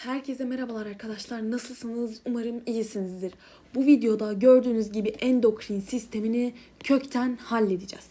Herkese merhabalar arkadaşlar. Nasılsınız? Umarım iyisinizdir. Bu videoda gördüğünüz gibi endokrin sistemini kökten halledeceğiz.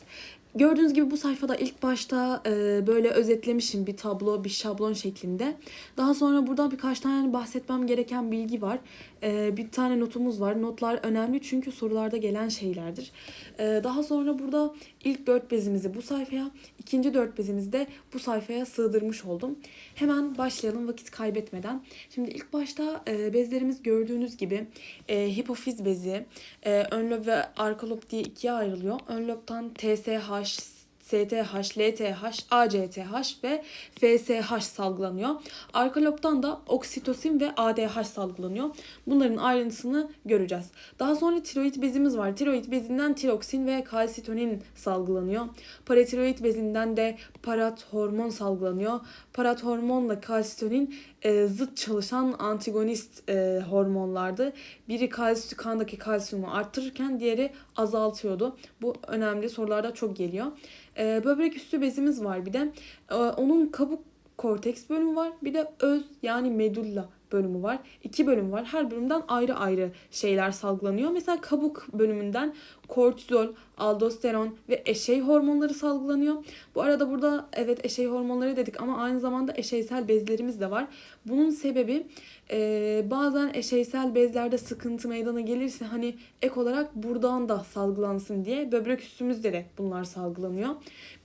Gördüğünüz gibi bu sayfada ilk başta e, böyle özetlemişim bir tablo, bir şablon şeklinde. Daha sonra burada birkaç tane bahsetmem gereken bilgi var. E, bir tane notumuz var. Notlar önemli çünkü sorularda gelen şeylerdir. E, daha sonra burada ilk dört bezimizi bu sayfaya, ikinci dört bezimizi de bu sayfaya sığdırmış oldum. Hemen başlayalım vakit kaybetmeden. Şimdi ilk başta e, bezlerimiz gördüğünüz gibi e, hipofiz bezi, e, ön lob ve arka lob diye ikiye ayrılıyor. Ön lobtan TSH, STH, LTH, ACTH ve FSH salgılanıyor. Arka lobdan da oksitosin ve ADH salgılanıyor. Bunların ayrıntısını göreceğiz. Daha sonra tiroid bezimiz var. Tiroid bezinden tiroksin ve kalsitonin salgılanıyor. Paratiroid bezinden de parat hormon salgılanıyor. Parat hormonla kalsitonin e, zıt çalışan antagonist e, hormonlardı. Biri kalsiyum, kandaki kalsiyumu arttırırken diğeri azaltıyordu. Bu önemli sorularda çok geliyor. E, böbrek üstü bezimiz var bir de. E, onun kabuk korteks bölümü var. Bir de öz yani medulla bölümü var. İki bölüm var. Her bölümden ayrı ayrı şeyler salgılanıyor. Mesela kabuk bölümünden kortizol, aldosteron ve eşey hormonları salgılanıyor. Bu arada burada evet eşey hormonları dedik ama aynı zamanda eşeysel bezlerimiz de var. Bunun sebebi e, bazen eşeysel bezlerde sıkıntı meydana gelirse hani ek olarak buradan da salgılansın diye böbrek üstümüzde de bunlar salgılanıyor.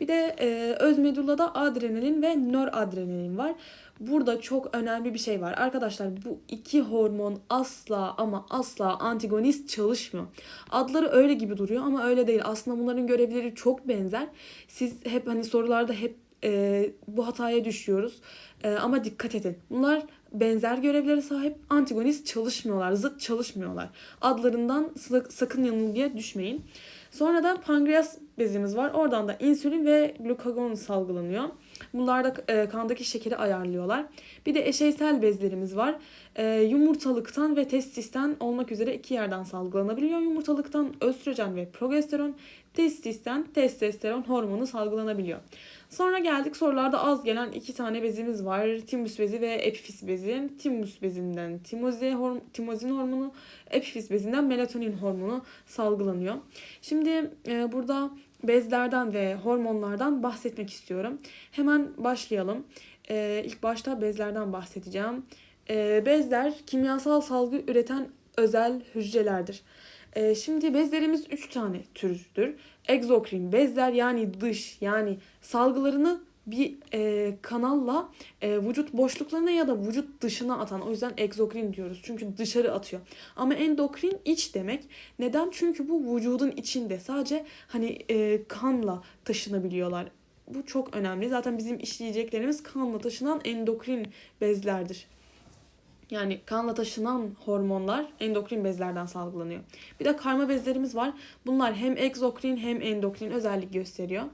Bir de e, öz medullada adrenalin ve noradrenalin var. Burada çok önemli bir şey var. Arkadaşlar bu iki hormon asla ama asla antagonist çalışmıyor. Adları öyle gibi duruyor ama öyle değil. Aslında bunların görevleri çok benzer. Siz hep hani sorularda hep e, bu hataya düşüyoruz. E, ama dikkat edin. Bunlar benzer görevlere sahip antagonist çalışmıyorlar. Zıt çalışmıyorlar. Adlarından sakın yanılgıya düşmeyin. Sonra da pankreas bezimiz var. Oradan da insülin ve glukagon salgılanıyor. Bunlar da e, kandaki şekeri ayarlıyorlar. Bir de eşeysel bezlerimiz var. E, yumurtalıktan ve testisten olmak üzere iki yerden salgılanabiliyor. Yumurtalıktan östrojen ve progesteron, testisten testosteron hormonu salgılanabiliyor. Sonra geldik sorularda az gelen iki tane bezimiz var. Timus bezi ve epifiz bezi. Timus bezinden timozi, horm timozin hormonu, epifiz bezinden melatonin hormonu salgılanıyor. Şimdi e, burada bezlerden ve hormonlardan bahsetmek istiyorum. Hemen başlayalım. Ee, ilk başta bezlerden bahsedeceğim. Ee, bezler kimyasal salgı üreten özel hücrelerdir. Ee, şimdi bezlerimiz 3 tane türdür. Egzokrin bezler yani dış yani salgılarını bir e, kanalla e, vücut boşluklarına ya da vücut dışına atan o yüzden egzokrin diyoruz. Çünkü dışarı atıyor. Ama endokrin iç demek. Neden? Çünkü bu vücudun içinde. Sadece hani e, kanla taşınabiliyorlar. Bu çok önemli. Zaten bizim işleyeceklerimiz kanla taşınan endokrin bezlerdir. Yani kanla taşınan hormonlar endokrin bezlerden salgılanıyor. Bir de karma bezlerimiz var. Bunlar hem egzokrin hem endokrin özellik gösteriyor.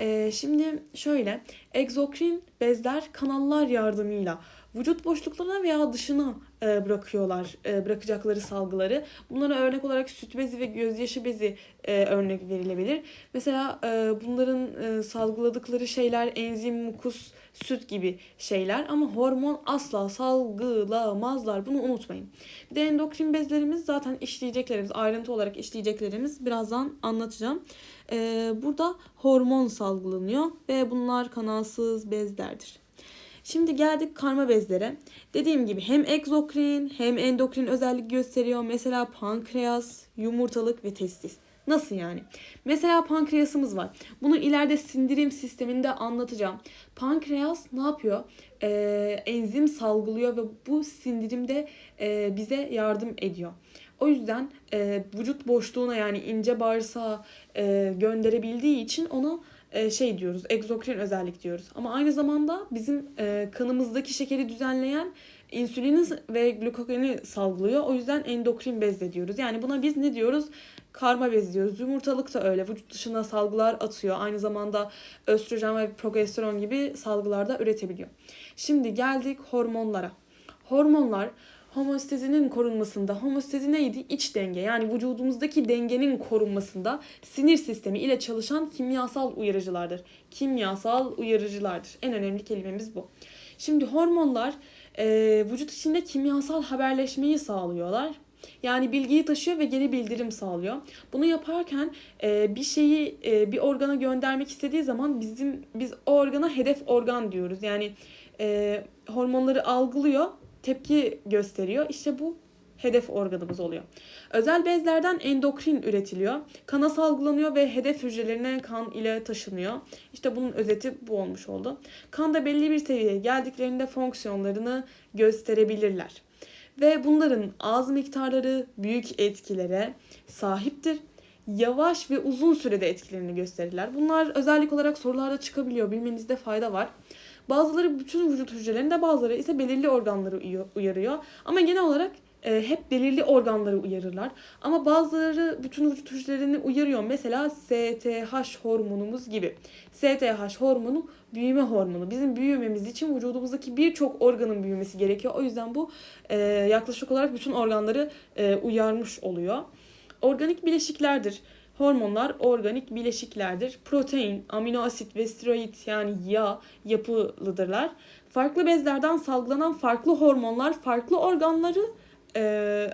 Ee, şimdi şöyle egzokrin bezler kanallar yardımıyla vücut boşluklarına veya dışına e, bırakıyorlar e, bırakacakları salgıları. Bunlara örnek olarak süt bezi ve gözyaşı bezi e, örnek verilebilir. Mesela bunların salgıladıkları şeyler enzim, mukus, süt gibi şeyler ama hormon asla salgılamazlar. Bunu unutmayın. Bir de endokrin bezlerimiz zaten işleyeceklerimiz, ayrıntı olarak işleyeceklerimiz birazdan anlatacağım. E, burada hormon salgılanıyor ve bunlar kanalsız bezlerdir. Şimdi geldik karma bezlere. Dediğim gibi hem egzokrin hem endokrin özellik gösteriyor. Mesela pankreas, yumurtalık ve testis. Nasıl yani? Mesela pankreasımız var. Bunu ileride sindirim sisteminde anlatacağım. Pankreas ne yapıyor? Ee, enzim salgılıyor ve bu sindirimde e, bize yardım ediyor. O yüzden e, vücut boşluğuna yani ince bağırsağa e, gönderebildiği için onu e, şey diyoruz, egzokrin özellik diyoruz. Ama aynı zamanda bizim e, kanımızdaki şekeri düzenleyen insülini ve glukagoni salgılıyor. O yüzden endokrin bezle diyoruz. Yani buna biz ne diyoruz? Karma bez diyoruz. Yumurtalık da öyle. Vücut dışına salgılar atıyor. Aynı zamanda östrojen ve progesteron gibi salgılar da üretebiliyor. Şimdi geldik hormonlara. Hormonlar homostezinin korunmasında, homostezi neydi? İç denge yani vücudumuzdaki dengenin korunmasında sinir sistemi ile çalışan kimyasal uyarıcılardır. Kimyasal uyarıcılardır. En önemli kelimemiz bu. Şimdi hormonlar e, vücut içinde kimyasal haberleşmeyi sağlıyorlar. Yani bilgiyi taşıyor ve geri bildirim sağlıyor. Bunu yaparken e, bir şeyi e, bir organa göndermek istediği zaman bizim biz o organa hedef organ diyoruz. Yani e, hormonları algılıyor, tepki gösteriyor. İşte bu hedef organımız oluyor. Özel bezlerden endokrin üretiliyor. Kana salgılanıyor ve hedef hücrelerine kan ile taşınıyor. İşte bunun özeti bu olmuş oldu. Kanda belli bir seviyeye geldiklerinde fonksiyonlarını gösterebilirler. Ve bunların az miktarları büyük etkilere sahiptir. Yavaş ve uzun sürede etkilerini gösterirler. Bunlar özellik olarak sorularda çıkabiliyor. Bilmenizde fayda var. Bazıları bütün vücut hücrelerinde bazıları ise belirli organları uyarıyor. Ama genel olarak e, hep belirli organları uyarırlar. Ama bazıları bütün vücut hücrelerini uyarıyor. Mesela STH hormonumuz gibi. STH hormonu büyüme hormonu. Bizim büyümemiz için vücudumuzdaki birçok organın büyümesi gerekiyor. O yüzden bu e, yaklaşık olarak bütün organları e, uyarmış oluyor. Organik bileşiklerdir. Hormonlar organik bileşiklerdir. Protein, amino asit ve steroid yani yağ yapılıdırlar. Farklı bezlerden salgılanan farklı hormonlar farklı organları e,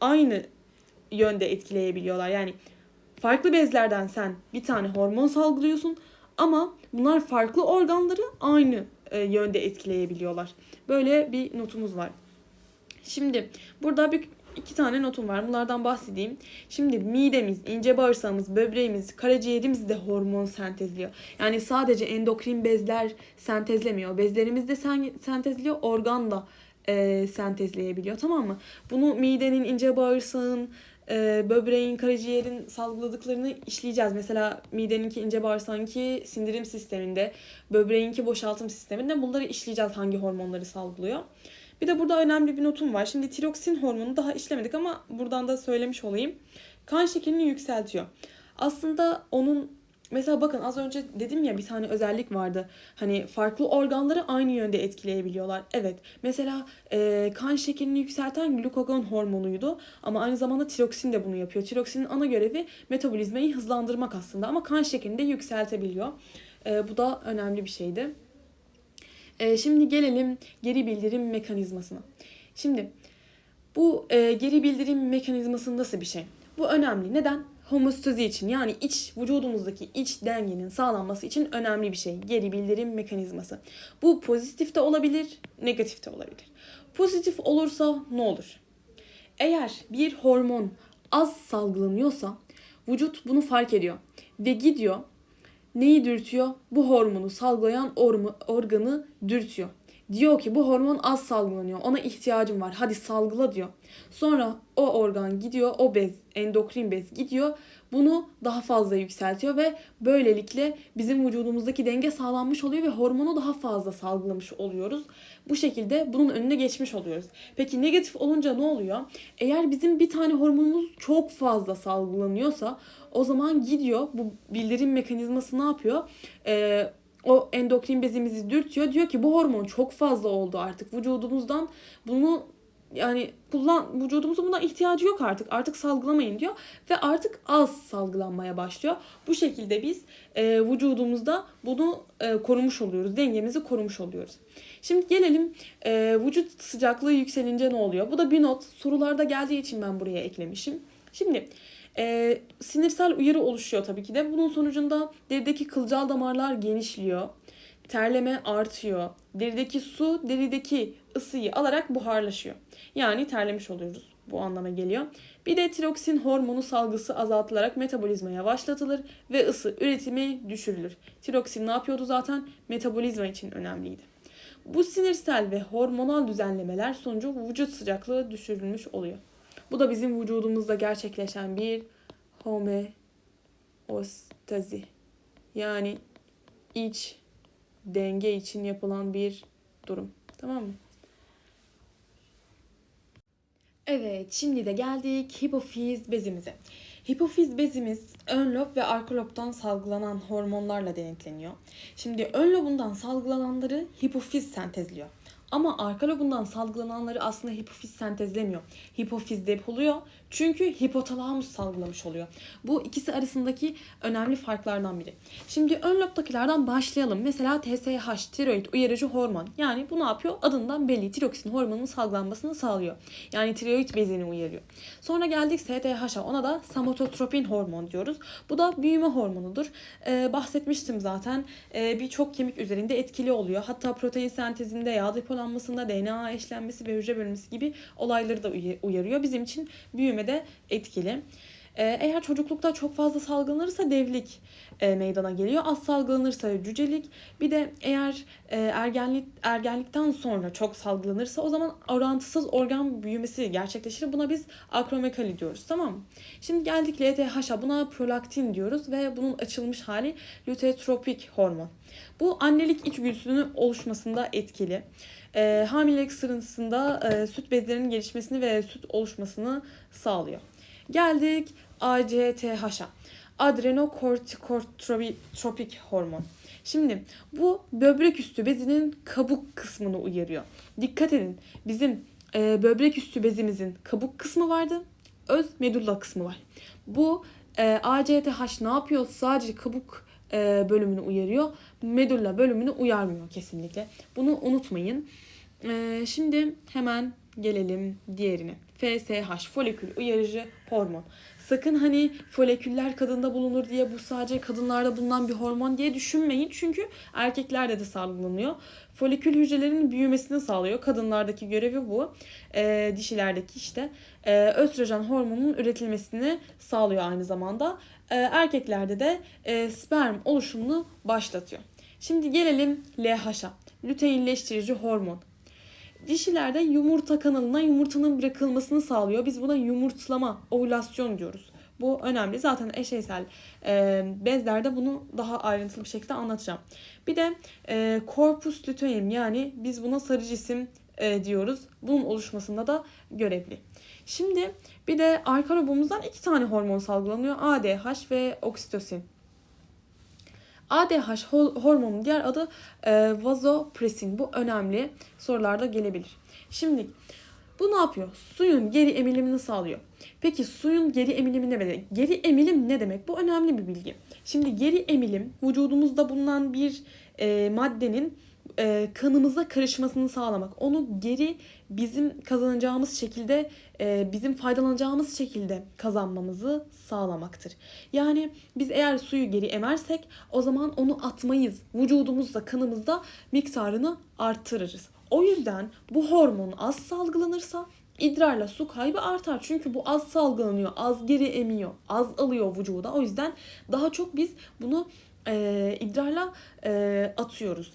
aynı yönde etkileyebiliyorlar. Yani farklı bezlerden sen bir tane hormon salgılıyorsun ama bunlar farklı organları aynı e, yönde etkileyebiliyorlar. Böyle bir notumuz var. Şimdi burada bir iki tane notum var. Bunlardan bahsedeyim. Şimdi midemiz, ince bağırsağımız, böbreğimiz, karaciğerimiz de hormon sentezliyor. Yani sadece endokrin bezler sentezlemiyor. Bezlerimiz de sen, sentezliyor, organ da e, sentezleyebiliyor tamam mı? Bunu midenin, ince bağırsağın, e, böbreğin, karaciğerin salgıladıklarını işleyeceğiz. Mesela mideninki, ince bağırsağınki sindirim sisteminde, böbreğinki boşaltım sisteminde bunları işleyeceğiz hangi hormonları salgılıyor. Bir de burada önemli bir notum var. Şimdi tiroksin hormonu daha işlemedik ama buradan da söylemiş olayım. Kan şekerini yükseltiyor. Aslında onun mesela bakın az önce dedim ya bir tane özellik vardı. Hani farklı organları aynı yönde etkileyebiliyorlar. Evet. Mesela e, kan şekerini yükselten glukagon hormonuydu. Ama aynı zamanda tiroksin de bunu yapıyor. Tiroksinin ana görevi metabolizmayı hızlandırmak aslında. Ama kan şekerini de yükseltebiliyor. E, bu da önemli bir şeydi. E, şimdi gelelim geri bildirim mekanizmasına. Şimdi bu e, geri bildirim mekanizması nasıl bir şey? Bu önemli. Neden? Homostazi için yani iç vücudumuzdaki iç dengenin sağlanması için önemli bir şey. Geri bildirim mekanizması. Bu pozitif de olabilir, negatif de olabilir. Pozitif olursa ne olur? Eğer bir hormon az salgılanıyorsa vücut bunu fark ediyor ve gidiyor neyi dürtüyor? Bu hormonu salgılayan ormu- organı dürtüyor. Diyor ki bu hormon az salgılanıyor. Ona ihtiyacım var. Hadi salgıla diyor. Sonra o organ gidiyor. O bez, endokrin bez gidiyor. Bunu daha fazla yükseltiyor ve böylelikle bizim vücudumuzdaki denge sağlanmış oluyor ve hormonu daha fazla salgılamış oluyoruz. Bu şekilde bunun önüne geçmiş oluyoruz. Peki negatif olunca ne oluyor? Eğer bizim bir tane hormonumuz çok fazla salgılanıyorsa o zaman gidiyor bu bildirim mekanizması ne yapıyor? Ee, o endokrin bezimizi dürtüyor. Diyor ki bu hormon çok fazla oldu artık vücudumuzdan bunu yani kullan vücudumuzun buna ihtiyacı yok artık. Artık salgılamayın diyor ve artık az salgılanmaya başlıyor. Bu şekilde biz e, vücudumuzda bunu e, korumuş oluyoruz. Dengemizi korumuş oluyoruz. Şimdi gelelim e, vücut sıcaklığı yükselince ne oluyor? Bu da bir not. Sorularda geldiği için ben buraya eklemişim. Şimdi e, sinirsel uyarı oluşuyor tabii ki de. Bunun sonucunda derideki kılcal damarlar genişliyor. Terleme artıyor. Derideki su derideki ısıyı alarak buharlaşıyor. Yani terlemiş oluyoruz. Bu anlama geliyor. Bir de tiroksin hormonu salgısı azaltılarak metabolizma yavaşlatılır ve ısı üretimi düşürülür. Tiroksin ne yapıyordu zaten? Metabolizma için önemliydi. Bu sinirsel ve hormonal düzenlemeler sonucu vücut sıcaklığı düşürülmüş oluyor. Bu da bizim vücudumuzda gerçekleşen bir homeostazi. Yani iç denge için yapılan bir durum. Tamam mı? Evet, şimdi de geldik hipofiz bezimize. Hipofiz bezimiz ön lob ve arka lobdan salgılanan hormonlarla denetleniyor. Şimdi ön lobundan salgılananları hipofiz sentezliyor. Ama arka lobundan salgılananları aslında hipofiz sentezlemiyor. Hipofiz depoluyor. Çünkü hipotalamus salgılamış oluyor. Bu ikisi arasındaki önemli farklardan biri. Şimdi ön lobdakilerden başlayalım. Mesela TSH, tiroid uyarıcı hormon. Yani bu ne yapıyor? Adından belli. Tiroksin hormonunun salgılanmasını sağlıyor. Yani tiroid bezini uyarıyor. Sonra geldik STH'a. Ona da somatotropin hormon diyoruz. Bu da büyüme hormonudur. Ee, bahsetmiştim zaten. Ee, Birçok kemik üzerinde etkili oluyor. Hatta protein sentezinde, yağ depolanmasında, DNA eşlenmesi ve hücre bölünmesi gibi olayları da uy- uyarıyor. Bizim için büyümede etkili. Ee, Eğer çocuklukta çok fazla salgılanırsa devlik e, meydana geliyor. Az salgılanırsa cücelik. Bir de eğer e, ergenlik ergenlikten sonra çok salgılanırsa o zaman orantısız organ büyümesi gerçekleşir. Buna biz akromekali diyoruz. Tamam mı? Şimdi geldik LTH'a. Buna prolaktin diyoruz ve bunun açılmış hali lutotropik hormon. Bu annelik içgüdüsünün oluşmasında etkili. E, hamilelik sırasında e, süt bezlerinin gelişmesini ve süt oluşmasını sağlıyor. Geldik ACTH'a. Adrenokortikotropik hormon. Şimdi bu böbrek üstü bezinin kabuk kısmını uyarıyor. Dikkat edin bizim e, böbrek üstü bezimizin kabuk kısmı vardı. Öz medulla kısmı var. Bu e, ACTH ne yapıyor? Sadece kabuk e, bölümünü uyarıyor. Medulla bölümünü uyarmıyor kesinlikle. Bunu unutmayın. E, şimdi hemen gelelim diğerine. FSH, folikül uyarıcı hormon. Sakın hani foliküller kadında bulunur diye bu sadece kadınlarda bulunan bir hormon diye düşünmeyin. Çünkü erkeklerde de salgılanıyor. Folikül hücrelerinin büyümesini sağlıyor. Kadınlardaki görevi bu. Ee, dişilerdeki işte e, östrojen hormonunun üretilmesini sağlıyor aynı zamanda. Ee, erkeklerde de e, sperm oluşumunu başlatıyor. Şimdi gelelim LH'a. Lüteinleştirici hormon. Dişilerde yumurta kanalına yumurtanın bırakılmasını sağlıyor. Biz buna yumurtlama, ovülasyon diyoruz. Bu önemli. Zaten eşeysel e, bezlerde bunu daha ayrıntılı bir şekilde anlatacağım. Bir de e, corpus luteum yani biz buna sarı cisim e, diyoruz. Bunun oluşmasında da görevli. Şimdi bir de arka lobumuzdan iki tane hormon salgılanıyor. ADH ve oksitosin. ADH ho- hormonun diğer adı e, vazopresin. Bu önemli sorularda gelebilir. Şimdi bu ne yapıyor? Suyun geri emilimini sağlıyor. Peki suyun geri emilimi ne demek? Geri emilim ne demek? Bu önemli bir bilgi. Şimdi geri emilim vücudumuzda bulunan bir e, maddenin e, kanımıza karışmasını sağlamak. Onu geri bizim kazanacağımız şekilde, e, bizim faydalanacağımız şekilde kazanmamızı sağlamaktır. Yani biz eğer suyu geri emersek o zaman onu atmayız. Vücudumuzda, kanımızda miktarını arttırırız. O yüzden bu hormon az salgılanırsa idrarla su kaybı artar. Çünkü bu az salgılanıyor, az geri emiyor, az alıyor vücuda. O yüzden daha çok biz bunu e, idrarla e, atıyoruz.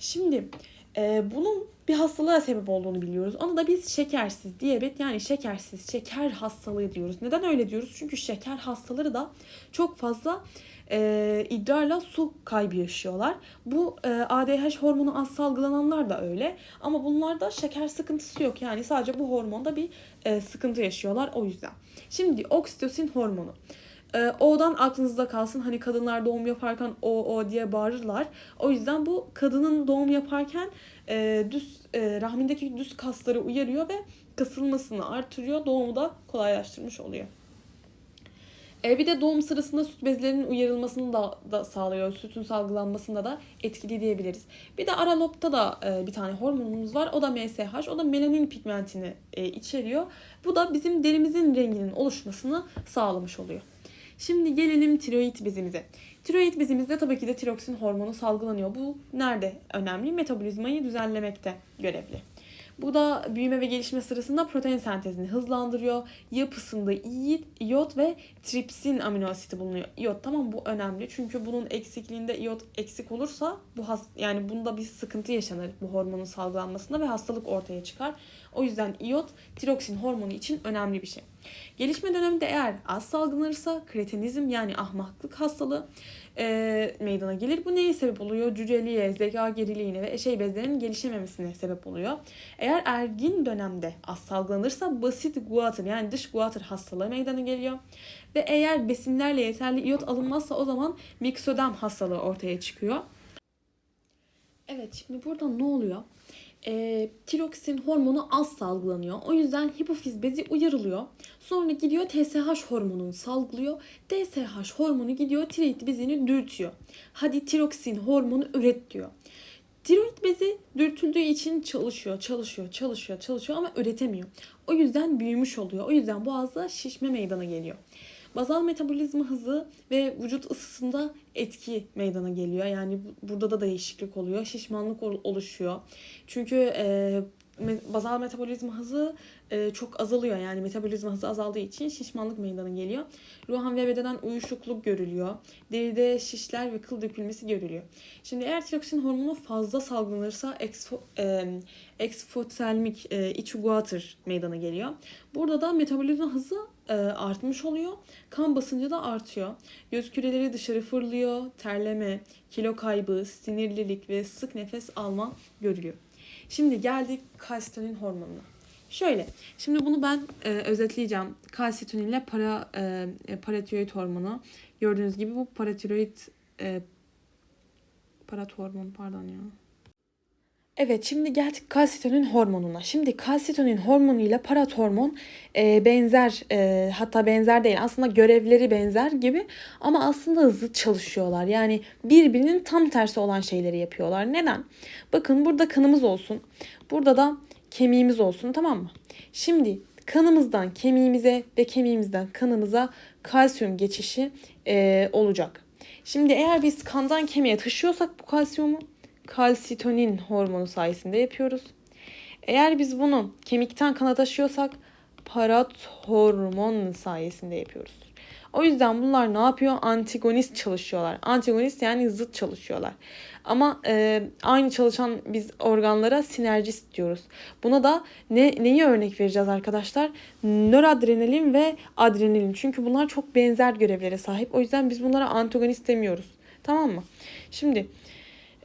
Şimdi e, bunun bir hastalığa sebep olduğunu biliyoruz. Onu da biz şekersiz diyabet yani şekersiz şeker hastalığı diyoruz. Neden öyle diyoruz? Çünkü şeker hastaları da çok fazla e, idrarla su kaybı yaşıyorlar. Bu e, ADH hormonu az salgılananlar da öyle. Ama bunlarda şeker sıkıntısı yok. Yani sadece bu hormonda bir e, sıkıntı yaşıyorlar o yüzden. Şimdi oksitosin hormonu. E, O'dan aklınızda kalsın. Hani kadınlar doğum yaparken o o diye bağırırlar. O yüzden bu kadının doğum yaparken e, düz e, rahmindeki düz kasları uyarıyor ve kasılmasını artırıyor. Doğumu da kolaylaştırmış oluyor. E, bir de doğum sırasında süt bezlerinin uyarılmasını da, da sağlıyor. Sütün salgılanmasında da etkili diyebiliriz. Bir de ara lobda da e, bir tane hormonumuz var. O da MSH. O da melanin pigmentini e, içeriyor. Bu da bizim derimizin renginin oluşmasını sağlamış oluyor. Şimdi gelelim tiroid bezimize. Tiroid bezimizde tabii ki de tiroksin hormonu salgılanıyor. Bu nerede önemli? Metabolizmayı düzenlemekte görevli. Bu da büyüme ve gelişme sırasında protein sentezini hızlandırıyor. Yapısında iyot ve tripsin amino asiti bulunuyor. İyot tamam bu önemli. Çünkü bunun eksikliğinde iyot eksik olursa bu has yani bunda bir sıkıntı yaşanır bu hormonun salgılanmasında ve hastalık ortaya çıkar. O yüzden iyot tiroksin hormonu için önemli bir şey. Gelişme döneminde eğer az salgılanırsa kretinizm yani ahmaklık hastalığı e, meydana gelir. Bu neye sebep oluyor? Cüceliğe, zeka geriliğine ve eşey bezlerinin gelişememesine sebep oluyor. Eğer ergin dönemde az salgılanırsa basit guatr yani dış guatr hastalığı meydana geliyor. Ve eğer besinlerle yeterli iyot alınmazsa o zaman miksödem hastalığı ortaya çıkıyor. Evet şimdi burada ne oluyor? E, tiroksin hormonu az salgılanıyor. O yüzden hipofiz bezi uyarılıyor. Sonra gidiyor TSH hormonunu salgılıyor. TSH hormonu gidiyor tiroid bezini dürtüyor. Hadi tiroksin hormonu üret diyor. Tiroid bezi dürtüldüğü için çalışıyor, çalışıyor, çalışıyor, çalışıyor ama üretemiyor. O yüzden büyümüş oluyor. O yüzden boğazda şişme meydana geliyor. Bazal metabolizma hızı ve vücut ısısında etki meydana geliyor. Yani bu- burada da değişiklik oluyor. Şişmanlık ol- oluşuyor. Çünkü e, bazal metabolizma hızı e, çok azalıyor. Yani metabolizma hızı azaldığı için şişmanlık meydana geliyor. Ruhan ve bedenen uyuşukluk görülüyor. Deride şişler ve kıl dökülmesi görülüyor. Şimdi eğer tiroksin hormonu fazla salgılanırsa exfo, e, exfotelmik e, iç guatr meydana geliyor. Burada da metabolizma hızı artmış oluyor. Kan basıncı da artıyor. Göz küreleri dışarı fırlıyor. Terleme, kilo kaybı, sinirlilik ve sık nefes alma görülüyor. Şimdi geldik kalsitonin hormonuna. Şöyle, şimdi bunu ben e, özetleyeceğim. Kalsitonin ile para, e, e, paratiroid hormonu. Gördüğünüz gibi bu paratiroid e, parat hormonu pardon ya. Evet şimdi geldik kalsitonin hormonuna. Şimdi kalsitonin hormonu ile parat hormon e, benzer e, hatta benzer değil aslında görevleri benzer gibi ama aslında hızlı çalışıyorlar. Yani birbirinin tam tersi olan şeyleri yapıyorlar. Neden? Bakın burada kanımız olsun. Burada da kemiğimiz olsun tamam mı? Şimdi kanımızdan kemiğimize ve kemiğimizden kanımıza kalsiyum geçişi e, olacak. Şimdi eğer biz kandan kemiğe taşıyorsak bu kalsiyumu kalsitonin hormonu sayesinde yapıyoruz. Eğer biz bunu kemikten kana taşıyorsak parat hormon sayesinde yapıyoruz. O yüzden bunlar ne yapıyor? Antagonist çalışıyorlar. Antagonist yani zıt çalışıyorlar. Ama e, aynı çalışan biz organlara sinerjist diyoruz. Buna da ne neyi örnek vereceğiz arkadaşlar? Nöradrenalin ve adrenalin. Çünkü bunlar çok benzer görevlere sahip. O yüzden biz bunlara antagonist demiyoruz. Tamam mı? Şimdi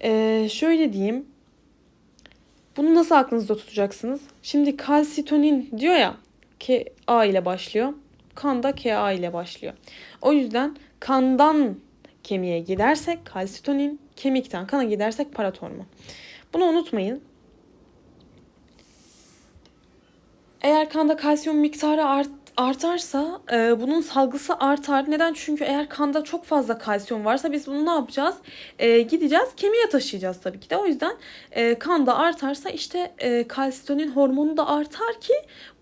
ee, şöyle diyeyim. Bunu nasıl aklınızda tutacaksınız? Şimdi kalsitonin diyor ya Ka ile başlıyor. Kanda Ka ile başlıyor. O yüzden kandan kemiğe gidersek kalsitonin, kemikten kana gidersek paratormon. Bunu unutmayın. Eğer kanda kalsiyum miktarı art, artarsa e, bunun salgısı artar. Neden? Çünkü eğer kanda çok fazla kalsiyum varsa biz bunu ne yapacağız? E, gideceğiz kemiğe taşıyacağız tabii ki de. O yüzden e, kanda artarsa işte e, kalsitonin hormonu da artar ki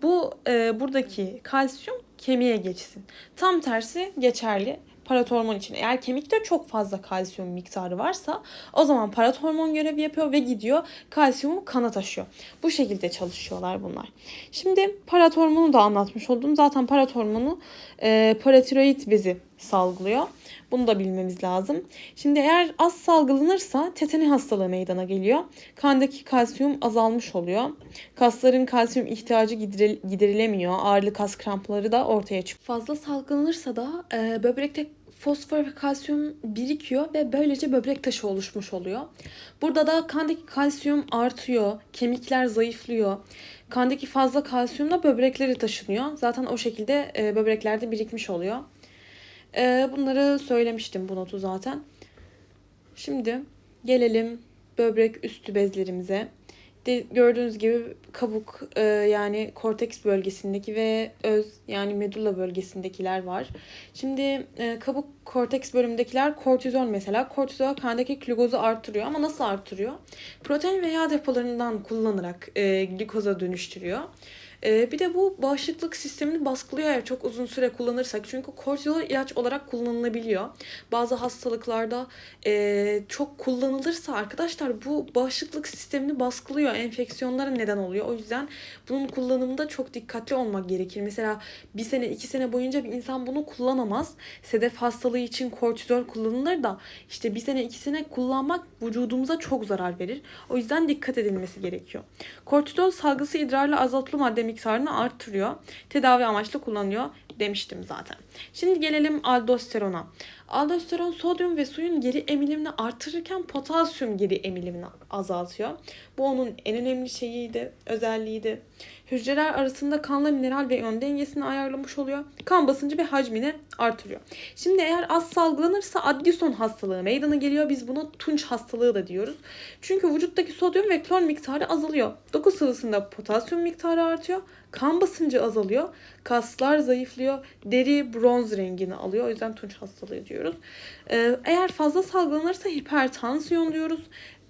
bu e, buradaki kalsiyum kemiğe geçsin. Tam tersi geçerli paratormon için. Eğer kemikte çok fazla kalsiyum miktarı varsa o zaman paratormon görevi yapıyor ve gidiyor kalsiyumu kana taşıyor. Bu şekilde çalışıyorlar bunlar. Şimdi paratormonu da anlatmış oldum. Zaten paratormonu e, paratiroid bezi salgılıyor. Bunu da bilmemiz lazım. Şimdi eğer az salgılanırsa tetani hastalığı meydana geliyor. Kandaki kalsiyum azalmış oluyor. Kasların kalsiyum ihtiyacı gideril- giderilemiyor. Ağırlı kas krampları da ortaya çıkıyor. Fazla salgılanırsa da e, böbrekte fosfor ve kalsiyum birikiyor ve böylece böbrek taşı oluşmuş oluyor. Burada da kandaki kalsiyum artıyor, kemikler zayıflıyor. Kandaki fazla kalsiyum da böbrekleri taşınıyor. Zaten o şekilde e, böbreklerde birikmiş oluyor. E, bunları söylemiştim bu notu zaten. Şimdi gelelim böbrek üstü bezlerimize. Gördüğünüz gibi kabuk e, yani korteks bölgesindeki ve öz yani medulla bölgesindekiler var. Şimdi e, kabuk korteks bölümündekiler kortizol mesela. Kortizol kandaki glukozu arttırıyor ama nasıl arttırıyor? Protein ve yağ depolarından kullanarak e, glikoza dönüştürüyor. E, bir de bu bağışıklık sistemini baskılıyor eğer çok uzun süre kullanırsak. Çünkü kortizol ilaç olarak kullanılabiliyor. Bazı hastalıklarda e, çok kullanılırsa arkadaşlar bu bağışıklık sistemini baskılıyor. Enfeksiyonlara neden oluyor. O yüzden bunun kullanımında çok dikkatli olmak gerekir. Mesela bir sene iki sene boyunca bir insan bunu kullanamaz. Sedef hastalığı için kortizol kullanılır da işte bir sene iki sene kullanmak vücudumuza çok zarar verir. O yüzden dikkat edilmesi gerekiyor. Kortizol salgısı idrarla azaltılı madde miktarını arttırıyor. Tedavi amaçlı kullanılıyor demiştim zaten. Şimdi gelelim aldosterona. Aldosteron sodyum ve suyun geri emilimini artırırken potasyum geri emilimini azaltıyor. Bu onun en önemli şeyiydi, özelliğiydi. Hücreler arasında kanla mineral ve yön dengesini ayarlamış oluyor. Kan basıncı ve hacmini artırıyor. Şimdi eğer az salgılanırsa Addison hastalığı meydana geliyor. Biz buna tunç hastalığı da diyoruz. Çünkü vücuttaki sodyum ve klor miktarı azalıyor. Doku sıvısında potasyum miktarı artıyor. Kan basıncı azalıyor. Kaslar zayıflıyor. Deri bronz rengini alıyor. O yüzden tunç hastalığı diyoruz. Ee, eğer fazla salgılanırsa hipertansiyon diyoruz.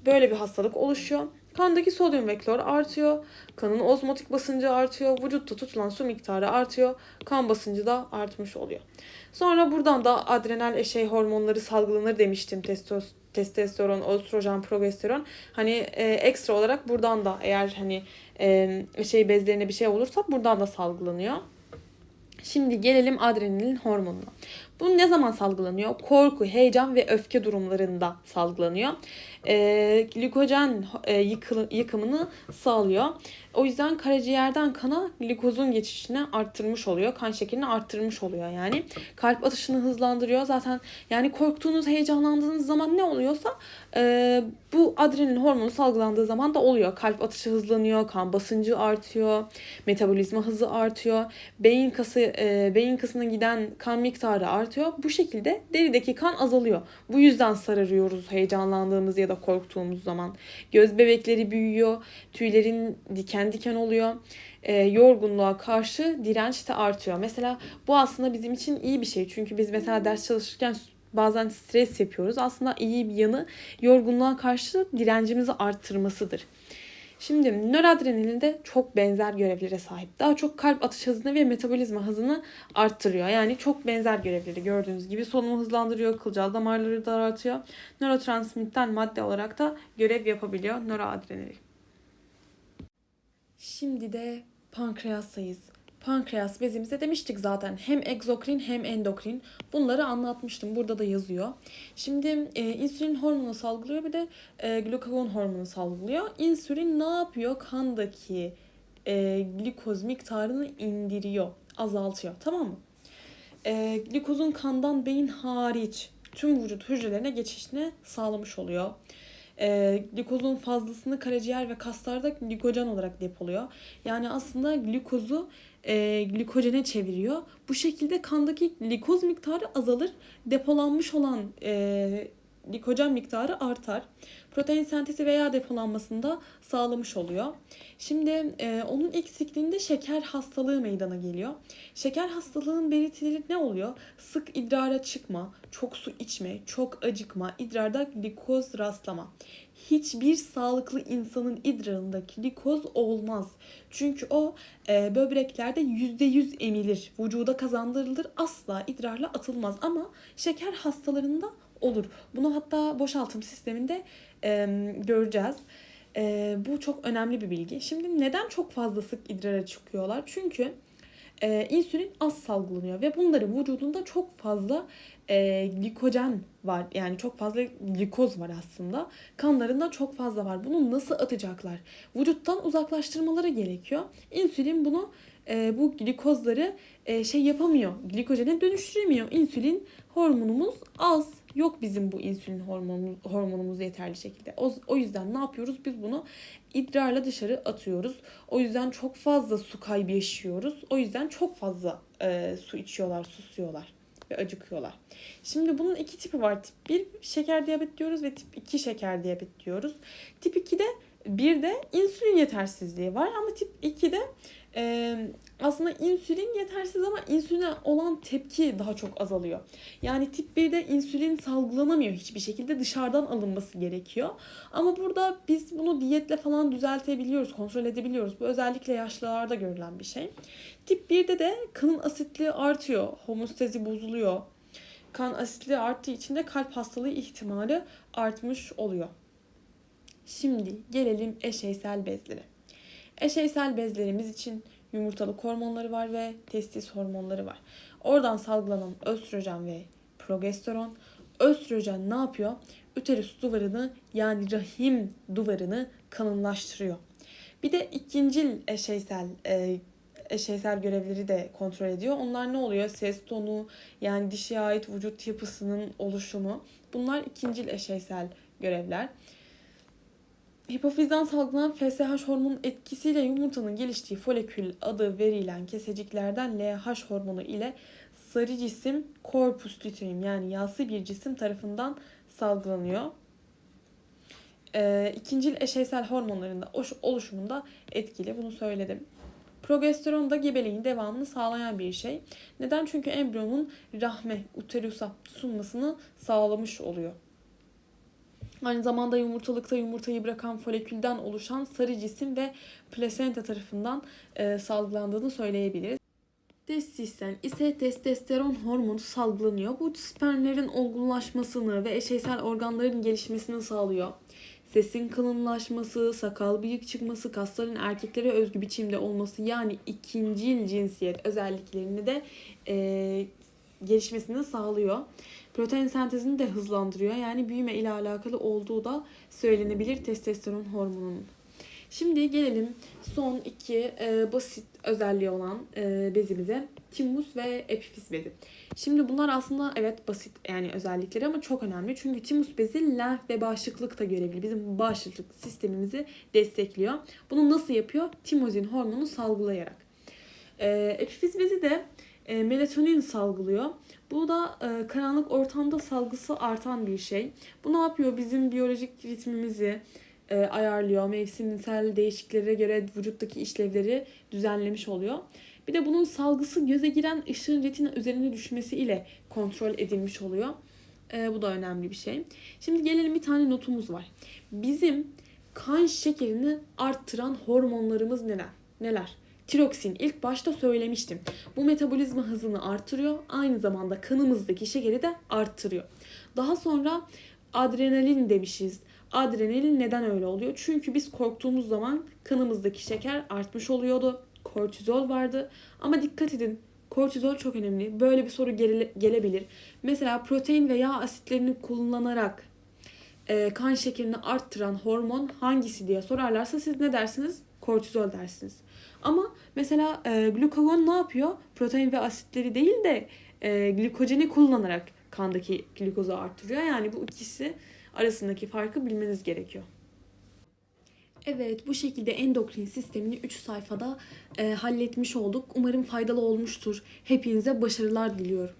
Böyle bir hastalık oluşuyor. Kandaki sodyum ve klor artıyor. Kanın ozmotik basıncı artıyor. Vücutta tutulan su miktarı artıyor. Kan basıncı da artmış oluyor. Sonra buradan da adrenal eşey hormonları salgılanır demiştim. Testos, testosteron, östrojen, progesteron. Hani e, ekstra olarak buradan da eğer hani e, eşey bezlerine bir şey olursa buradan da salgılanıyor. Şimdi gelelim adrenalin hormonuna. Bu ne zaman salgılanıyor? Korku, heyecan ve öfke durumlarında salgılanıyor. E, glikojen e, yıkı, yıkımını sağlıyor. O yüzden karaciğerden kana glikozun geçişini arttırmış oluyor. Kan şekerini arttırmış oluyor yani. Kalp atışını hızlandırıyor. Zaten yani korktuğunuz, heyecanlandığınız zaman ne oluyorsa e, bu adrenalin hormonu salgılandığı zaman da oluyor. Kalp atışı hızlanıyor, kan basıncı artıyor, metabolizma hızı artıyor. Beyin kası e, beyin kasına giden kan miktarı artıyor. Bu şekilde derideki kan azalıyor. Bu yüzden sararıyoruz heyecanlandığımız ya da korktuğumuz zaman. Göz bebekleri büyüyor, tüylerin diken diken oluyor. E, yorgunluğa karşı direnç de artıyor. Mesela bu aslında bizim için iyi bir şey. Çünkü biz mesela ders çalışırken bazen stres yapıyoruz. Aslında iyi bir yanı yorgunluğa karşı direncimizi arttırmasıdır. Şimdi nöradrenalin de çok benzer görevlere sahip. Daha çok kalp atış hızını ve metabolizma hızını arttırıyor. Yani çok benzer görevleri gördüğünüz gibi solunumu hızlandırıyor, kılcal damarları daraltıyor. Nörotransmitten madde olarak da görev yapabiliyor nöroadrenalin. Şimdi de pankreastayız. Pankreas bezimize demiştik zaten hem egzokrin hem endokrin. Bunları anlatmıştım. Burada da yazıyor. Şimdi e, insülin hormonu salgılıyor bir de e, glukagon hormonu salgılıyor. İnsülin ne yapıyor? Kandaki e, glikoz miktarını indiriyor, azaltıyor. Tamam mı? E, glikozun kandan beyin hariç tüm vücut hücrelerine geçişini sağlamış oluyor. E, glikozun fazlasını karaciğer ve kaslarda glikojen olarak depoluyor. Yani aslında glikozu e, glikojene çeviriyor. Bu şekilde kandaki glikoz miktarı azalır. Depolanmış olan e, glikojen miktarı artar. Protein sentezi veya depolanmasını da sağlamış oluyor. Şimdi e, onun eksikliğinde şeker hastalığı meydana geliyor. Şeker hastalığının belirtileri ne oluyor? Sık idrara çıkma, çok su içme, çok acıkma, idrarda glikoz rastlama. Hiçbir sağlıklı insanın idrarında glikoz olmaz. Çünkü o e, böbreklerde %100 emilir, vücuda kazandırılır, asla idrarla atılmaz. Ama şeker hastalarında olur. Bunu hatta boşaltım sisteminde e, göreceğiz. E, bu çok önemli bir bilgi. Şimdi neden çok fazla sık idrara çıkıyorlar? Çünkü e, insülin az salgılanıyor ve bunların vücudunda çok fazla e, glikojen var. Yani çok fazla glikoz var aslında. Kanlarında çok fazla var. Bunu nasıl atacaklar? Vücuttan uzaklaştırmaları gerekiyor. İnsülin bunu e, bu glikozları e, şey yapamıyor. Glikojene dönüştüremiyor. İnsülin hormonumuz az. Yok bizim bu insülin hormonumuz, hormonumuz yeterli şekilde. O, o yüzden ne yapıyoruz? Biz bunu idrarla dışarı atıyoruz. O yüzden çok fazla su kaybı yaşıyoruz. O yüzden çok fazla e, su içiyorlar, susuyorlar ve acıkıyorlar. Şimdi bunun iki tipi var. Tip 1 şeker diyabet diyoruz ve tip 2 şeker diyabet diyoruz. Tip 2'de bir de insülin yetersizliği var ama tip 2'de e, aslında insülin yetersiz ama insüline olan tepki daha çok azalıyor. Yani tip 1'de insülin salgılanamıyor hiçbir şekilde dışarıdan alınması gerekiyor. Ama burada biz bunu diyetle falan düzeltebiliyoruz, kontrol edebiliyoruz. Bu özellikle yaşlılarda görülen bir şey. Tip 1'de de kanın asitliği artıyor, homostezi bozuluyor. Kan asitliği arttığı için de kalp hastalığı ihtimali artmış oluyor. Şimdi gelelim eşeysel bezlere. Eşeysel bezlerimiz için yumurtalık hormonları var ve testis hormonları var. Oradan salgılanan östrojen ve progesteron. Östrojen ne yapıyor? Üterus duvarını yani rahim duvarını kalınlaştırıyor. Bir de ikincil eşeysel e, eşeysel görevleri de kontrol ediyor. Onlar ne oluyor? Ses tonu, yani dişiye ait vücut yapısının oluşumu. Bunlar ikincil eşeysel görevler. Hipofizden salgılanan FSH hormonun etkisiyle yumurtanın geliştiği folikül adı verilen keseciklerden LH hormonu ile sarı cisim corpus luteum yani yağsı bir cisim tarafından salgılanıyor. Ee, ikincil eşeysel hormonların da oş- oluşumunda etkili. Bunu söyledim. Progesteron da gebeliğin devamını sağlayan bir şey. Neden? Çünkü embriyonun rahme, uterusa sunmasını sağlamış oluyor. Aynı zamanda yumurtalıkta yumurtayı bırakan folikülden oluşan sarı cisim ve plasenta tarafından e, salgılandığını söyleyebiliriz. Testis'ten ise testosteron hormonu salgılanıyor. Bu spermlerin olgunlaşmasını ve eşeysel organların gelişmesini sağlıyor. Sesin kalınlaşması, sakal bıyık çıkması, kasların erkeklere özgü biçimde olması yani ikincil cinsiyet özelliklerini de e, gelişmesini sağlıyor. Protein sentezini de hızlandırıyor. Yani büyüme ile alakalı olduğu da söylenebilir testosteron hormonunun. Şimdi gelelim son iki e, basit özelliği olan e, bezimize. Timus ve epifiz bezi. Şimdi bunlar aslında evet basit yani özellikleri ama çok önemli. Çünkü timus bezi lenf ve bağışıklıkta görevli. Bizim bağışıklık sistemimizi destekliyor. Bunu nasıl yapıyor? Timozin hormonu salgılayarak. E, epifiz bezi de e, melatonin salgılıyor. Bu da e, karanlık ortamda salgısı artan bir şey. Bu ne yapıyor? Bizim biyolojik ritmimizi e, ayarlıyor. Mevsimsel değişikliklere göre vücuttaki işlevleri düzenlemiş oluyor. Bir de bunun salgısı göze giren ışığın retina üzerine düşmesi ile kontrol edilmiş oluyor. E, bu da önemli bir şey. Şimdi gelelim bir tane notumuz var. Bizim kan şekerini arttıran hormonlarımız neler? Neler? Tiroksin ilk başta söylemiştim. Bu metabolizma hızını artırıyor. Aynı zamanda kanımızdaki şekeri de arttırıyor. Daha sonra adrenalin demişiz. Adrenalin neden öyle oluyor? Çünkü biz korktuğumuz zaman kanımızdaki şeker artmış oluyordu. Kortizol vardı. Ama dikkat edin kortizol çok önemli. Böyle bir soru gele- gelebilir. Mesela protein ve yağ asitlerini kullanarak e, kan şekerini arttıran hormon hangisi diye sorarlarsa siz ne dersiniz? Kortizol dersiniz. Ama mesela e, glukagon ne yapıyor? Protein ve asitleri değil de e, glikojeni kullanarak kandaki glukozu arttırıyor. Yani bu ikisi arasındaki farkı bilmeniz gerekiyor. Evet bu şekilde endokrin sistemini 3 sayfada e, halletmiş olduk. Umarım faydalı olmuştur. Hepinize başarılar diliyorum.